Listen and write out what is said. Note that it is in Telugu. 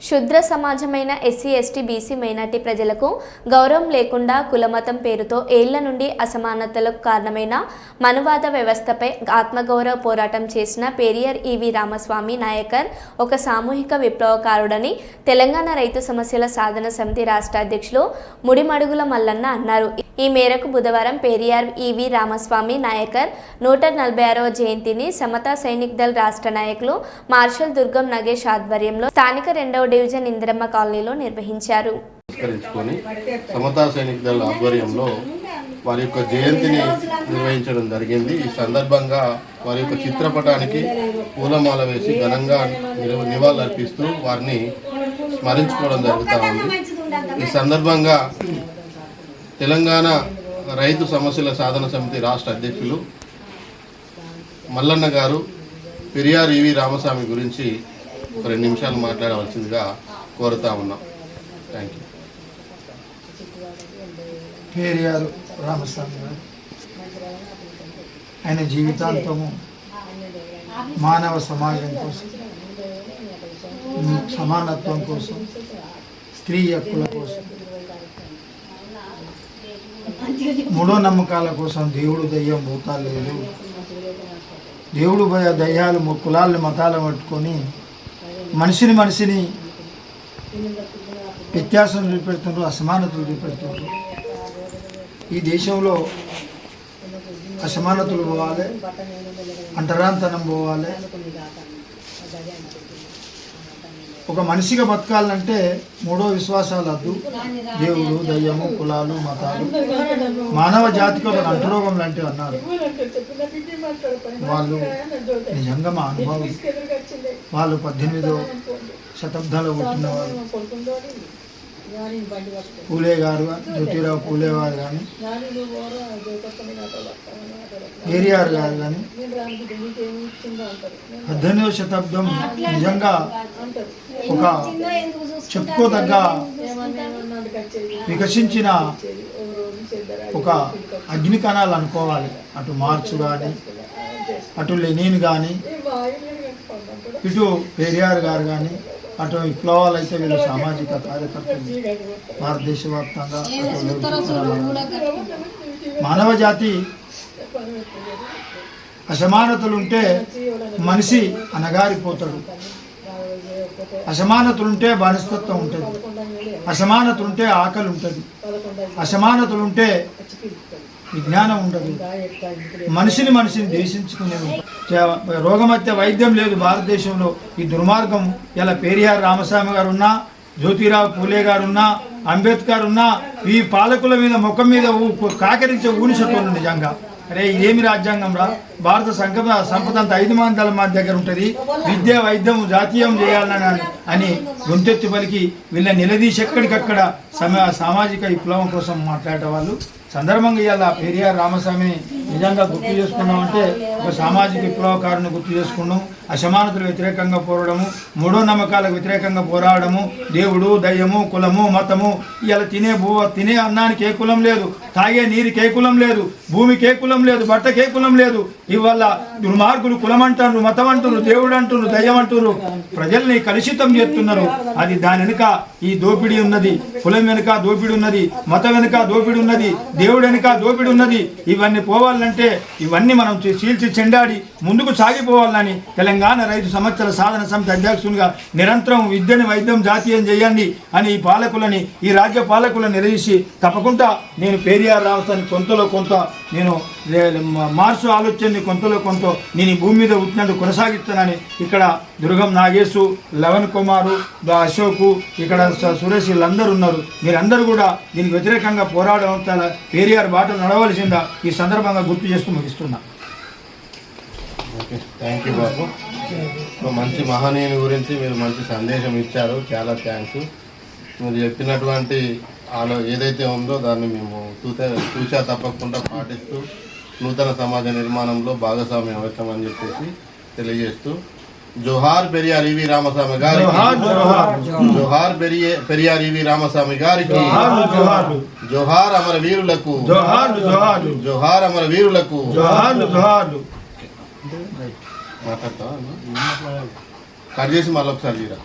శుద్ర సమాజమైన ఎస్సీ ఎస్టీ బీసీ మైనార్టీ ప్రజలకు గౌరవం లేకుండా కులమతం పేరుతో ఏళ్ళ నుండి అసమానతలకు కారణమైన మనువాద వ్యవస్థపై ఆత్మగౌరవ పోరాటం చేసిన పెరియర్ ఈవి రామస్వామి నాయకర్ ఒక సామూహిక విప్లవకారుడని తెలంగాణ రైతు సమస్యల సాధన సమితి రాష్ట్ర అధ్యక్షులు ముడిమడుగుల మల్లన్న అన్నారు. ఈ మేరకు బుధవారం పెరియార్ ఈవి రామస్వామి నాయకర్ నూట నలభై ఆరవ జయంతిని సమతా సైనిక్ దళ్ రాష్ట్ర నాయకులు మార్షల్ దుర్గం నగేష్ ఆధ్వర్యంలో స్థానిక రెండవ డివిజన్ ఇందిరమ్మ కాలనీలో నిర్వహించారు. సమతా సైనిక దళ ఆధ్వర్యంలో వారి యొక్క జయంతిని నిర్వహించడం జరిగింది. ఈ సందర్భంగా వారి యొక్క చిత్రపటానికి పూలమాల వేసి ఘనంగా నిల- నివాళులర్పిస్తూ వారిని స్మరించుకోవడం జరుగుతూ ఉంది. ఈ సందర్భంగా తెలంగాణ రైతు సమస్యల సాధన సమితి రాష్ట్ర అధ్యక్షులు మల్లన్న గారు పెరియార్ ఈవి రామస్వామి గురించి ఒక రెండు నిమిషాలు మాట్లాడవలసిందిగా కోరుతా ఉన్నాం. థ్యాంక్ యూ పెరియార్ రామస్వామి గారు ఆయన జీవితాంతము మానవ సమాజం కోసం సమానత్వం కోసం స్త్రీ హక్కుల కోసం మూఢనమ్మకాల కోసం దేవుడు దయ్యం భూతాలు లేదు. దేవుడు భయ దయ్యాలు కులాలను మతాలను పట్టుకొని మనిషిని మనిషిని వ్యత్యాసం చూపెడుతున్నారు అసమానతలు చూపెడుతుండ్రు. ఈ దేశంలో అసమానతలు పోవాలి అంటరాంతనం పోవాలి. ఒక మనిషిగా బతకాలంటే మూడో విశ్వాసాలు అద్దు. దేవుడు దయ్యము కులాలు మతాలు. మానవ జాతికి ఒక అంటురోగం లాంటివి అన్నారు. వాళ్ళు నిజంగా మా అనుభవం. వాళ్ళు పద్దెనిమిదో శతాబ్దాలు పుట్టిన వాళ్ళు. పూలే గారు జ్యోతిరావు పూలే వారు కానీ ఏరియార్ గారు కానీ పద్దెనిమిదవ శతాబ్దం నిజంగా ఒక చెప్పుకోదగ్గ వికసించిన ఒక అగ్ని కణాలు అనుకోవాలి. అటు మార్చు కానీ అటు లెనిన్ కానీ ఇటు పెరియార్ గారు కానీ అటు విప్లవాలు అయితే వీళ్ళు సామాజిక కార్యకర్తలు భారతదేశ వ్యాప్తంగా మానవ జాతి అసమానతలు ఉంటే మనిషి అనగారిపోతాడు అసమానతలుంటే బానిసత్వం ఉంటుంది. అసమానతలుంటే ఆకలి ఉంటుంది అసమానతలుంటే విజ్ఞానం ఉండదు. మనిషిని మనిషిని దేశించుకునే రోగమత్య వైద్యం లేదు భారతదేశంలో. ఈ దుర్మార్గం ఇలా పేరియార్ రామస్వామి గారు ఉన్నా జ్యోతిరావు పూలే గారు ఉన్నా అంబేద్కర్ ఉన్నా ఈ పాలకుల మీద ముఖం మీద ఊ- కాకరించే ఊనిసత్వం నిజంగా. అరే ఇదేమి రాజ్యాంగం రా? భారత సంపద సంపద అంత ఐదు మందల మా దగ్గర ఉంటుంది. విద్య వైద్యం జాతీయం చేయాలని అని గొంతెత్తి పలికి వీళ్ళ నిలదీసి ఎక్కడికక్కడ సమ సామాజిక విప్లవం కోసం మాట్లాడే వాళ్ళు సందర్భంగా ఇవాళ పెరియార్ రామస్వామిని నిజంగా గుర్తు చేసుకున్నామంటే ఒక సామాజిక విప్లవకారుని గుర్తు చేసుకున్నాం అసమానతలు వ్యతిరేకంగా పోరాడము మూఢో నమ్మకాలకు వ్యతిరేకంగా పోరాడము దేవుడు దయ్యము కులము మతము ఇలా తినే భూ తినే అన్నానికి ఏ కులం లేదు తాగే నీరుకి ఏ కులం లేదు భూమికి ఏ కులం లేదు బట్టకి ఏ కులం లేదు. ఇవల్ల దుర్మార్గులు కులం అంటారు మతం అంటున్నారు దేవుడు అంటున్నారు దయ్యం అంటున్నారు. ప్రజల్ని కలుషితం చేస్తున్నారు. అది దాని వెనుక ఈ దోపిడీ ఉన్నది. కులం వెనుక దోపిడీ ఉన్నది. మతం వెనుక దోపిడీ ఉన్నది. దేవుడు వెనుక దోపిడీ ఉన్నది. ఇవన్నీ పోవాలంటే ఇవన్నీ మనం చీల్చి చీల్చి చెండాడి ముందుకు సాగిపోవాలని తెలంగాణ రైతు సమస్యల సాధన సమితి అధ్యక్షునిగా నిరంతరం విద్యని వైద్యం జాతీయం చేయండి అని ఈ పాలకులని ఈ రాజ్య పాలకులను నిలదీసి తప్పకుండా నేను పేరియార్ రావస్తాను. కొంతలో కొంత నేను మార్సు ఆలోచనని కొంతలో కొంత నేను ఈ భూమి మీద పుట్టినందుకు కొనసాగిస్తానని ఇక్కడ దుర్గం నాగేశు లవన్ కుమారు అశోకు ఇక్కడ స- సురేష్ వీళ్ళందరూ ఉన్నారు. మీరందరూ కూడా దీనికి వ్యతిరేకంగా పోరాడడం చాలా పేరియార్ బాట నడవలసిందా ఈ సందర్భంగా గుర్తు చేస్తూ ముగిస్తున్నా. ఓకే థ్యాంక్ యూ బాబు. ఒక మంచి మహనీయుని గురించి మీరు మంచి సందేశం ఇచ్చారు. చాలా థ్యాంక్స్ మీరు చెప్పినటువంటి ఆలో ఏదైతే ఉందో దాన్ని మేము తూచా తూచా తప్పకుండా పాటిస్తూ నూతన సమాజ నిర్మాణంలో భాగస్వామ్యం అవుతామని చెప్పేసి తెలియజేస్తూ. జోహార్ పెరియార్ ఈవి రామస్వామి గారికి జోహార్, జోహార్. జోహార్ పెరియే- పెరియార్ ఈవి రామస్వామి గారికి జోహార్ అమర వీరులకు జోహార్ అమర వీరులకు మాట్లాడతావా కట్ చేసి మళ్ళీ ఒకసారి తీరా.